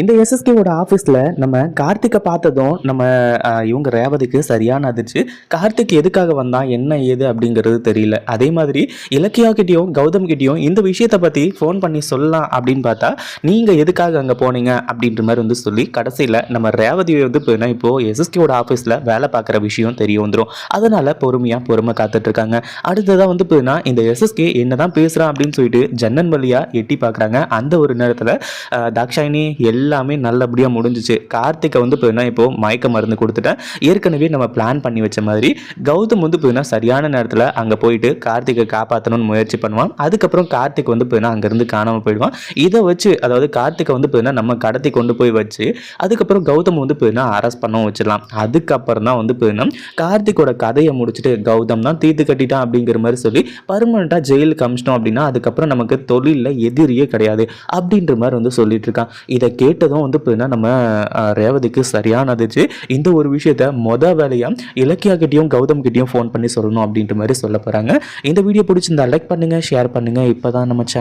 இந்த எஸ்எஸ்கேவோட ஆஃபீஸில் நம்ம கார்த்திகை பார்த்ததும் நம்ம இவங்க ரேவதிக்கு சரியான அதிர்ச்சி. கார்த்திக் எதுக்காக வந்தான் என்ன ஏது அப்படிங்கிறது தெரியல. அதே மாதிரி இலக்கியா கிட்டேயும் கௌதம் கிட்டேயும் இந்த விஷயத்தை பற்றி ஃபோன் பண்ணி சொல்லலாம் அப்படின்னு பார்த்தா நீங்கள் எதுக்காக அங்கே போனீங்க அப்படின்ற மாதிரி வந்து சொல்லி கடைசியில் நம்ம ரேவதி வந்து இப்போ இப்போது எஸ்எஸ்கேவோட ஆஃபீஸில் வேலை பார்க்குற விஷயம் தெரிய வந்துடும் அதனால் பொறுமையாக பொறுமை காத்துட்ருக்காங்க அடுத்ததாக வந்து போயின்னா இந்த எஸ்எஸ்கே என்ன தான் பேசுகிறான் அப்படின்னு சொல்லிட்டு ஜன்னன் வழியாக எட்டி பார்க்குறாங்க. அந்த ஒரு நேரத்தில் தாக்ஷாயினி எல்லாம் எல்லாமே நல்லபடியாக முடிஞ்சிச்சு. கார்த்திகை வந்து போயின்னா இப்போது மயக்க மருந்து கொடுத்துட்டேன் ஏற்கனவே நம்ம பிளான் பண்ணி வச்ச மாதிரி கௌதம் வந்து போயின்னா சரியான நேரத்தில் அங்கே போயிட்டு கார்த்திகை காப்பாற்றணும்னு முயற்சி பண்ணுவான். அதுக்கப்புறம் கார்த்திக் வந்து போயின்னா அங்கேருந்து காணாமல் போயிடுவான். இதை வச்சு அதாவது கார்த்திகை வந்து போயின்னா நம்ம கடத்தி கொண்டு போய் வச்சு அதுக்கப்புறம் கௌதம் வந்து போயின்னா அரெஸ்ட் பண்ணவும் வச்சிடலாம். அதுக்கப்புறம் தான் வந்து போயின்னா கார்த்திக்கோட கதையை முடிச்சுட்டு கௌதம் தான் தீர்த்து கட்டிட்டான் அப்படிங்கிற மாதிரி சொல்லி பர்மனெண்ட்டாக ஜெயிலுக்கு அமிச்சிட்டோம் அப்படின்னா அதுக்கப்புறம் நமக்கு தொழிலில் எதிரியே கிடையாது அப்படின்ற மாதிரி வந்து சொல்லிட்டு இருக்கான். இதை கேட்டதும் வந்து பார்த்தீங்கன்னா நம்ம ரேவதிக்கு சரியானதுச்சு இந்த ஒரு விஷயத்த மொத வேலையாக இலக்கியா கிட்டேயும் கௌதம் கிட்டேயும் ஃபோன் பண்ணி சொல்லணும் அப்படின்ற மாதிரி சொல்ல போகிறாங்க இந்த வீடியோ பிடிச்சிருந்தா லைக் பண்ணுங்கள் ஷேர் பண்ணுங்கள் இப்போ தான் நம்ம சேனல்